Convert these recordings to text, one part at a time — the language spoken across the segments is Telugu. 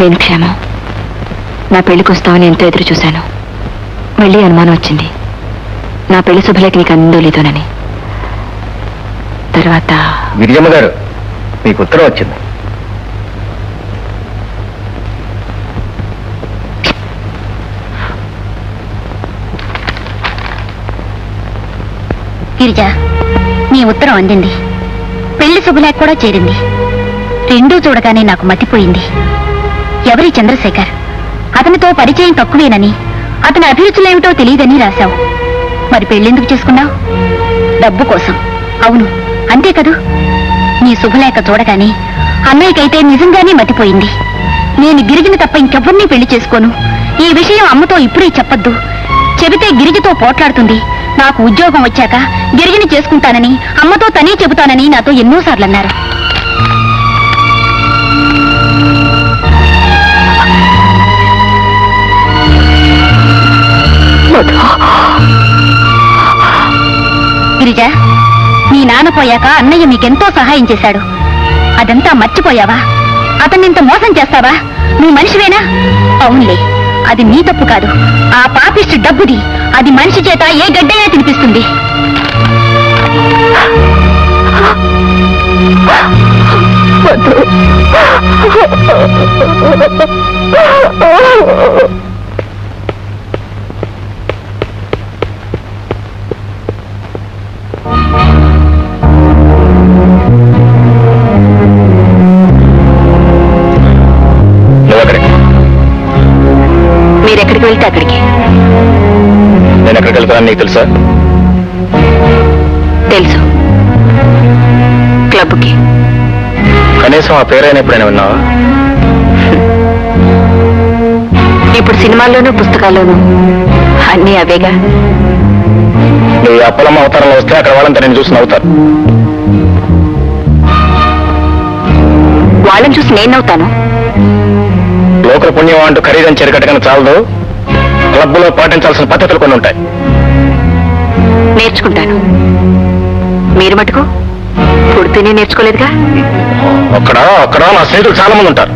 నేను క్షేమం. నా పెళ్ళికి వస్తావని ఎంతో ఎదురు చూశాను. మళ్ళీ అనుమానం వచ్చింది. నా పెళ్ళి శుభలేఖ నీకు అందో లేదోనని. తర్వాత గారు మీకు ఉత్తరం వచ్చింది. గిరిజ నీ ఉత్తరం అందింది. పెళ్ళి శుభలేఖ కూడా చేరింది. రెండూ చూడగానే నాకు మతిపోయింది. ఎవరి చంద్రశేఖర్? అతనితో పరిచయం తక్కువేనని అతని అభిరుచులేమిటో తెలియదని రాశావు. మరి పెళ్ళెందుకు చేసుకున్నావు? డబ్బు కోసం. అవును అంతే కదూ? నీ శుభలేఖ చూడగానే అన్నయ్యకైతే నిజంగానే మతిపోయింది. నేను గిరిజను తప్ప ఇంకెవ్వరినీ పెళ్ళి చేసుకోను. ఈ విషయం అమ్మతో ఇప్పుడే చెప్పొద్దు. చెబితే గిరిజతో పోట్లాడుతుంది. నాకు ఉద్యోగం వచ్చాక గిరిజని చేసుకుంటానని అమ్మతో తనే చెబుతానని నాతో ఎన్నోసార్లు అన్నారు పోయాక అన్నయ్య మీకెంతో సహాయం చేశాడు. అదంతా మర్చిపోయావా? అతన్ని ఇంత మోసం చేస్తావా? నువ్వు మనిషివేనా? అవునులే అది నీ తప్పు కాదు. ఆ పాపిస్టు డబ్బుది అది మనిషి చేత ఏ గడ్డైనా తినిపిస్తుంది? నువ్వు వెళ్తే అక్కడికి. నేను ఎక్కడికి వెళ్తానని నీకు తెలుసా? తెలుసు. క్లబ్కి. కనీసం ఆ పేరైనా ఎప్పుడైనా విన్నావా? ఇప్పుడు సినిమాల్లోనూ పుస్తకాల్లోనూ అన్నీ అవేగా. నీ అప్పలమ్మ అవతారంలో వస్తే అక్కడ వాళ్ళంతా నేను చూసి నవ్వుతారు. వాళ్ళని చూసి నేనవుతాను లోకల పుణ్యం అంటూ ఖరీదని చెరకట్టగానే చాలదు. క్లబ్లో పాటించాల్సిన పద్ధతులు కొన్ని ఉంటాయి. నేర్చుకుంటాను. మీరు మటుకు పుడితేనే నేర్చుకోలేదుగా? అక్కడ అక్కడ నా స్నేహితులు చాలా మంది ఉంటారు.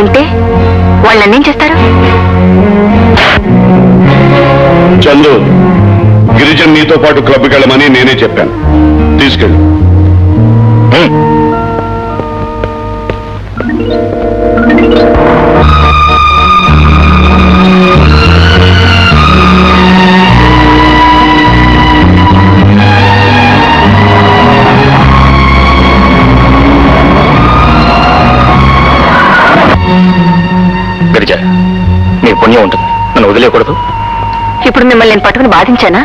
ఉంటే వాళ్ళు నన్నేం చేస్తారు? చందు గిరిజన్ నీతో పాటు క్లబ్కి వెళ్ళమని నేనే చెప్పాను. తీసుకెళ్ళు. గిరిజ నీ పుణ్యం ఉంటుంది. నన్ను వదిలేయకూడదు. ఇప్పుడు మిమ్మల్ని నేను పట్టుకుని బాధించానా?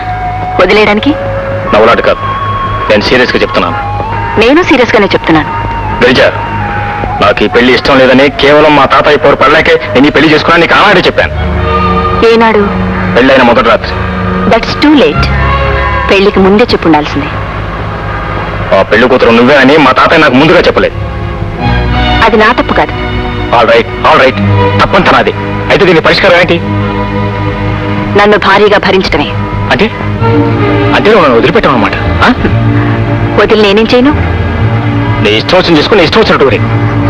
వదిలేయడానికి? నవ్వులాట కాదు. నేను సీరియస్గా చెప్తున్నాను. నేను సీరియస్ గానే చెప్తున్నాను. గిరిజ నాకు ఈ పెళ్ళి ఇష్టం లేదని కేవలం మా తాతయ్య పోరు పడలేకే నేను ఈ పెళ్ళి చేసుకున్నా నీకు ఆనాడే చెప్పాను. ఏనాడు? పెళ్ళైన మొదటి రాత్రి. దట్స్ టూ లేట్ పెళ్ళికి ముందే చెప్పుండాల్సిందే. ఆ పెళ్ళి కూతురు నువ్వే అని మా తాతయ్య నాకు ముందుగా చెప్పలేదు. అది నా తప్పు కాదు. ఆల్ రైట్ ఆల్ రైట్ తప్పంత నాది అయితే దీని పరిష్కారం ఏంటి? నన్ను భారీగా భరించడమే అంటే? అంటే నువ్వు నన్ను వదిలిపెట్టావు అనమాట వదిలి నేనేం చేయను? నీ ఇష్టం వచ్చిన చేసుకుని ఇష్టం వచ్చినట్టు.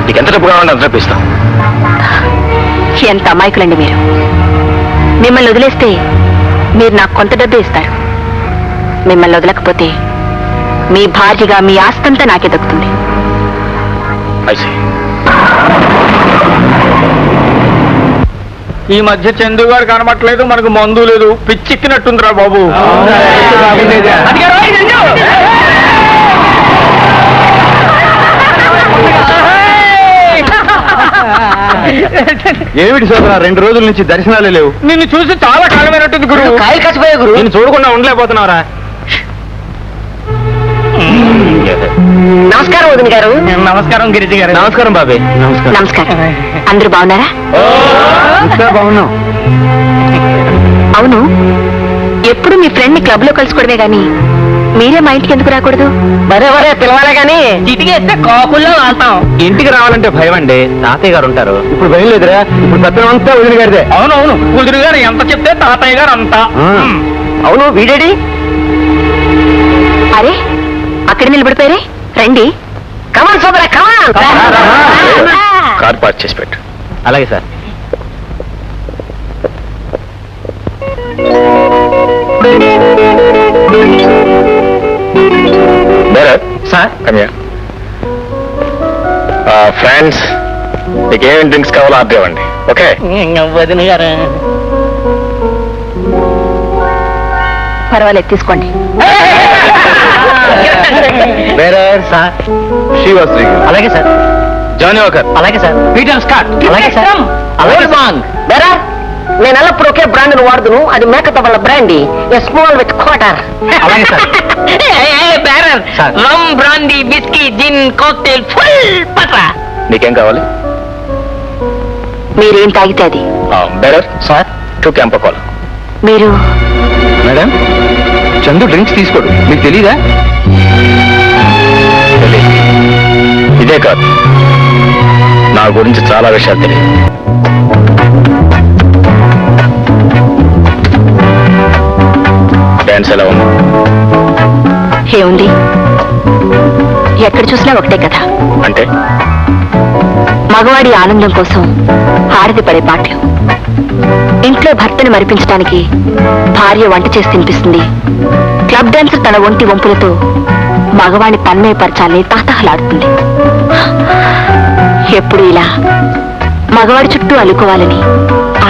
నీకు ఎంత డబ్బు కావాలంటే అంత డబ్బు ఇస్తా. ఎంత అమాయకులండి మీరు. మిమ్మల్ని వదిలేస్తే మీరు నాకు కొంత డబ్బే ఇస్తారు. మిమ్మల్ని వదలకపోతే మీ భార్యగా మీ ఆస్తంతా నాకే దక్కుతుంది. ఐసీ ఈ మధ్య చందు గారు కనబట్టలేదు మనకు మందు లేదు. పిచ్చెక్కినట్టుందిరా బాబు! ఏమిటి సోదరా రెండు రోజుల నుంచి దర్శనాలే లేవు. నిన్ను చూసి చాలా కాలమైనట్టుంది గురు. కాయలు కసిపోయే గురు. నేను చూడకుండా ఉండలేకపోతున్నారా నమస్కారం వదిన గారు. నమస్కారం గిరిజి గారు. నమస్కారం బాబే. నమస్కారం. నమస్కారం. అందరూ బాగున్నారా? బాగున్నాం. అవును. ఎప్పుడు మీ ఫ్రెండ్ని క్లబ్లో కలుసుకోవడమే గాని మీరే మా ఇంటికి ఎందుకు రాకూడదు? మరే మరే పిలవాలే గాని. చిటికేస్తే కాకుల్లో వాళ్తాం. ఇంటికి రావాలంటే భయం అండి. తాతయ్య గారు ఉంటారు. ఇప్పుడు భయం లేదురా. ఇప్పుడు పెద్దలం అంతా వదిలి గారిదే అవునవును. కుదురు గారు ఎంత చెప్తే తాతయ్య గారు అంతా. అవును వీడేడి? అరే అక్కడ నిలబడిపోయారే? రండి. కమాన్ సోదరా కమాన్ కార్ పార్క్ చేసి పెట్టు. అలాగే సార్. సార్ కమ్యా ఫ్రెండ్స్ మీకు ఏమేమి డ్రింక్స్ కావాలో ఆర్డర్ ఇవ్వండి. ఓకే వదిన గారు. పర్వాలేదు తీసుకోండి. సార్ అలాగే సార్. జానీ వాకర్ అలాగే సార్. Peter Scott. అలాగే సార్. అలాగే బెరా నేను ఎల్లప్పుడు ఒకే బ్రాండ్ వాడుదును. అది మేకతో వల్ల brandy. A small with quarter. అలాగే sir. Rum brandy whisky gin cocktail full పట్రా. నీకేం కావాలి? మీరేం తాగితే అది? Bearer sir. టూ క్యాంపకోల్ మీరు? మేడం చందు డ్రింక్స్ తీసుకోడు. మీకు తెలీదా? ఇదే కాదు. నా గురించి చాలా విషయాలు తెలియదు. డాన్స్ ఎలా ఉంది? ఏముంది ఎక్కడ చూసినా ఒకటే కదా అంటే? మగవాడి ఆనందం కోసం ఆడది పడే పాటలు ఇంట్లో భర్తని మరిపించడానికి భార్య వంట చేసి తినిపిస్తుంది. క్లబ్ డాన్సర్ తన ఒంటి వంపులతో మగవాణ్ణి తన్మయపరచాలని తాతహలాడుతుంది. ఎప్పుడు ఇలా మగవాడి చుట్టూ అల్లుకోవాలని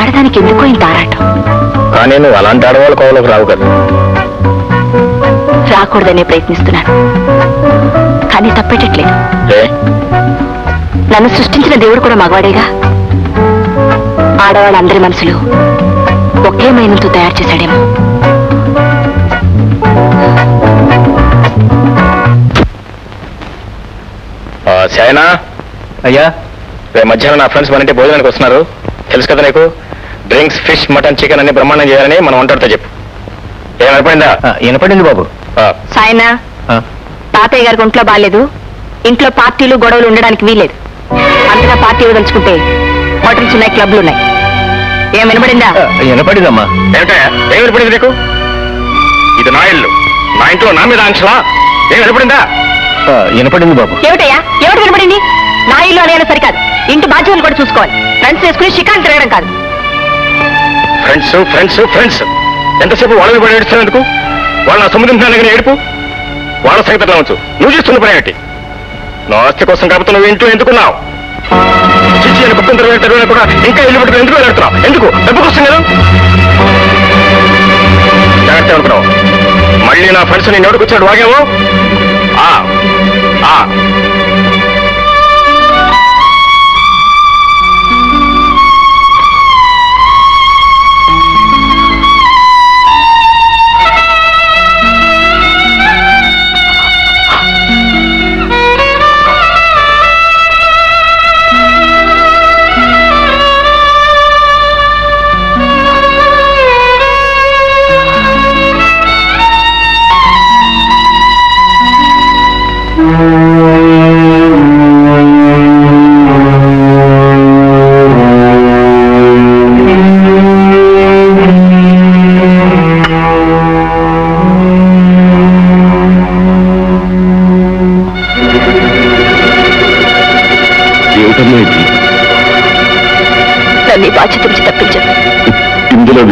ఆడదానికి ఎందుకో ఇంత ఆరాటం? కానీ నువ్వు అలాంటి ఆడవాళ్ళ కోవలోకి రావు కదా. రాకూడదనే ప్రయత్నిస్తున్నాను. కానీ తప్పేటట్లేదు. నన్ను సృష్టించిన దేవుడు కూడా మగవాడేగా? ఆడవాళ్ళందరి మనసులు ఒకే మైనంతో తయారు చేశాడేమో. శాయనా అయ్యా? రేపు మధ్యాహ్నం నా ఫ్రెండ్స్ మన ఇంటి భోజనానికి వస్తున్నారు. తెలుసు కదా నీకు? డ్రింక్స్ ఫిష్ మటన్ చికెన్ అన్ని బ్రహ్మాండం చేయాలని మనం వంటతో చెప్పు. ఏం అయిపోయిందా వినపడింది బాబు. ఆ, సాయనా ఆ, తాతయ్య గారికి ఒంట్లో బాగాలేదు. ఇంట్లో పార్టీలు గొడవలు ఉండడానికి వీలేదు అంతగా పార్టీ వదలుచుకుంటే హోటల్స్ ఉన్నాయి క్లబ్లు ఉన్నాయి. ఏం వినబడిందా ఆ, వినపడిందమ్మా. ఏమిటయ్యా? ఏం వినపడింది నీకు? ఇది నా ఇల్లు. నా ఇంట్లో నా మీద ఆంక్షలా? ఏం వినపడిందా? వినపడింది బాబు. ఏమిటయ్యా? ఎవరు వినబడింది నా ఇల్లు అనేది సరికాదు. ఇంటి బాధ్యతలు కూడా చూసుకోవాలి. ఫ్రెండ్స్ వేసుకుని షికాన్ తిరగడం కాదు. ఫ్రెండ్స్ ఫ్రెండ్స్ ఫ్రెండ్స్ ఎంతసేపు వాళ్ళని పడి ఏడుస్తున్నందుకు వాళ్ళ నా సముద్రం దగ్గర ఏడుపు? వాళ్ళ సంగతి ఉంచు? నువ్వు చేస్తున్న పని ఏమిటి నా ఆస్తి కోసం కాబట్టి నువ్వు ఇంట్లో ఎందుకున్నావు? చిచ్చి అని కుక్కం తిరగడం కూడా ఇంకా ఇల్లు పట్టుకుని ఎందుకు వెళ్తున్నావు? ఎందుకు? డబ్బు కోసం కదా? జాగ్రత్త అనుకున్నావు మళ్ళీ నా ఫ్రెండ్స్ నేను ఎవరికి వచ్చాడు వాగేమో ఆ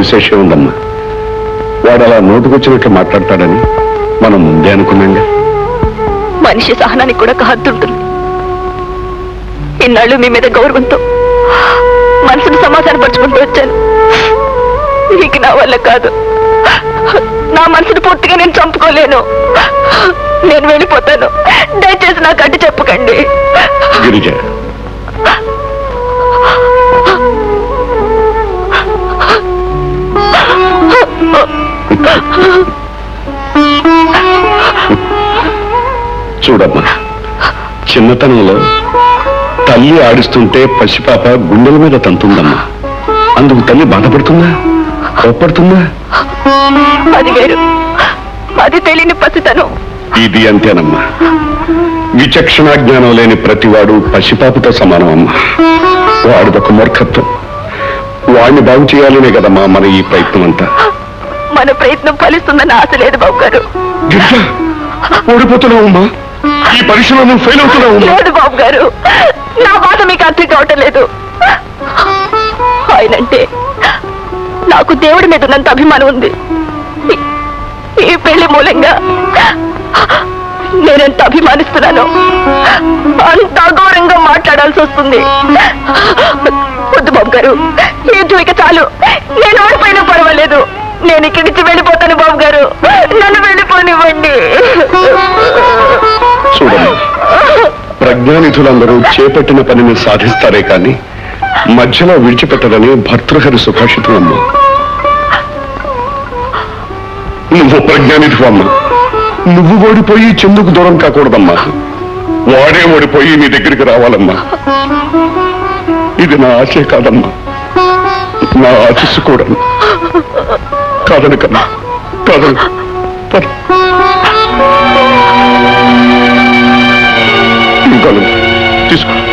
విశేషం ఉందమ్మా. వాడు అలా నోటుకొచ్చినట్లు మాట్లాడతాడని మనం ముందే అనుకున్నాంగా. మనిషి సహనానికి కూడా ఒక హద్దు ఉంటుంది ఇన్నాళ్ళు మీ మీద గౌరవంతో మనసును సమాధానపరుచుకుంటూ వచ్చాను. నీకు నా వల్ల కాదు. నా మనసును పూర్తిగా నేను చంపుకోలేను. నేను వెళ్ళిపోతాను. దయచేసి నాకు అడ్డు చెప్పకండి. గిరిజ చూడమ్మా. చిన్నతనంలో తల్లి ఆడిస్తుంటే పసిపాప గుండెల మీద తంతుందమ్మా. అందుకు తల్లి బాధపడుతుందా? కోప్పడుతుందా? అది వేరు. అది తెలియని పసితనం. ఇది అంతేనమ్మా. విచక్షణ జ్ఞానం లేని ప్రతివాడు పసిపాపతో సమానమమ్మా. వాడిదొక మూర్ఖత్వం. వాడిని బాగు చేయాలనే కదమ్మా మన ఈ ప్రయత్నం అంతా మన ప్రయత్నం ఫలిస్తుందని ఆశ లేదు బాబు గారు గిరిజ ఓడిపోతున్నావమ్మా. ఈ పరీక్షలో నువ్వు ఫెయిల్ అవుతున్నావు లేదు బాబు గారు నా బాధ మీకు అర్థం కావటం లేదు. ఆయనంటే నాకు దేవుడి మీద ఉన్నంత అభిమానం ఉంది. ఈ- పెళ్ళి మూలంగా నేనెంత అభిమానిస్తున్నాను అంత అఘోరంగా మాట్లాడాల్సి వస్తుంది. వద్దు బాబు గారు ఈ ఇక చాలు. నేను ఓడిపోయినా పర్వాలేదు. నేను ఇక్కడి నుంచి వెళ్ళిపోతాను బాబు గారు. నన్ను వెళ్ళిపోనివ్వండి. ప్రజ్ఞానిధులందరూ చేపట్టిన పనిని సాధిస్తారే కాని మధ్యలో విడిచిపెట్టదని భర్తృహరి సుభాషితం అమ్మ. నువ్వు ప్రజ్ఞానిధు నువ్వు ఓడిపోయి చెందుకు దూరం కాకూడదమ్మా. వాడే ఓడిపోయి నీ దగ్గరికి రావాలమ్మా. ఇది నా ఆశే కాదమ్మా. నా ఆశస్సు కూడా కాదని కన్నా 这是